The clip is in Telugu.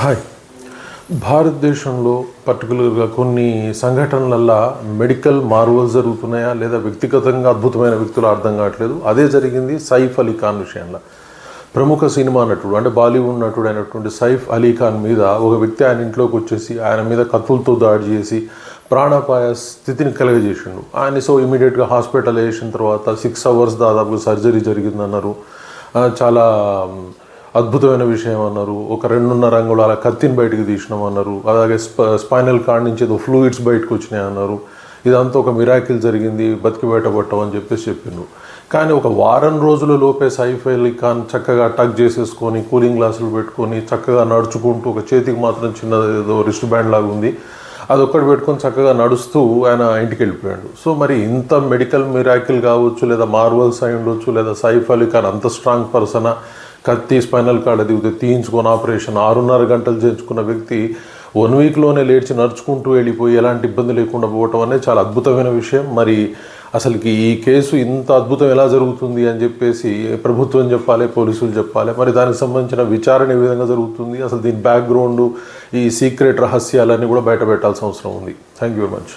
హాయ్. భారతదేశంలో పర్టికులర్గా కొన్ని సంఘటనలల్లో మెడికల్ మార్వల్స్ జరుగుతున్నాయా లేదా వ్యక్తిగతంగా అద్భుతమైన వ్యక్తులు అర్థం కావట్లేదు. అదే జరిగింది సైఫ్ అలీ ఖాన్ విషయంలో. ప్రముఖ సినిమా నటుడు అంటే బాలీవుడ్ నటుడు అయినటువంటి సైఫ్ అలీ ఖాన్ మీద ఒక వ్యక్తి ఆయన ఇంట్లోకి వచ్చేసి ఆయన మీద కత్తులతో దాడి చేసి ప్రాణాపాయ స్థితిని కలగజేసిండు. ఆయన సో ఇమీడియట్గా హాస్పిటల్ వేసిన తర్వాత సిక్స్ అవర్స్ దాదాపు సర్జరీ జరిగిందన్నారు. చాలా అద్భుతమైన విషయం అన్నారు. ఒక రెండున్నర అంగుళాల కత్తిని బయటకు తీసినాం అన్నారు. అలాగే స్ప స్పైనల్ కార్డ్ నుంచి ఏదో ఫ్లూయిడ్స్ బయటకు వచ్చినాయి అన్నారు. ఇదంతా ఒక మిరాకిల్ జరిగింది బతికి బయటపడ్డాం అని చెప్పేసి చెప్పిండ్రు. కానీ ఒక వారం రోజుల లోపే సైఫ్ అలీ ఖాన్ చక్కగా టక్ చేసేసుకొని కూలింగ్ గ్లాసులు పెట్టుకొని చక్కగా నడుచుకుంటూ ఒక చేతికి మాత్రం చిన్న ఏదో రిస్ట్ బ్యాండ్ లాగా ఉంది. అది ఒక్కటి పెట్టుకొని చక్కగా నడుస్తూ ఆయన ఇంటికి వెళ్ళిపోయాడు. సో మరి ఇంత మెడికల్ మిరాకిల్ కావచ్చు లేదా మార్వల్స్ అయి ఉండొచ్చు లేదా సైఫ్ అలీ ఖాన్ అంత స్ట్రాంగ్ పర్సనా? కత్తి స్పైనల్ కార్డ్ అది తీయించుకొని ఆపరేషన్ ఆరున్నర గంటలు చేయించుకున్న వ్యక్తి వన్ వీక్లోనే లేచి నడుచుకుంటూ వెళ్ళిపోయి ఎలాంటి ఇబ్బంది లేకుండా పోవటం అనేది చాలా అద్భుతమైన విషయం. మరి అసలుకి ఈ కేసు ఇంత అద్భుతం ఎలా జరుగుతుంది అని చెప్పేసి ప్రభుత్వం చెప్పాలి పోలీసులు చెప్పాలి మరి దానికి సంబంధించిన విచారణ ఏ విధంగా జరుగుతుంది అసలు దీని బ్యాక్గ్రౌండ్ ఈ సీక్రెట్ రహస్యాలన్నీ కూడా బయట పెట్టాల్సిన అవసరం ఉంది. Thank you very much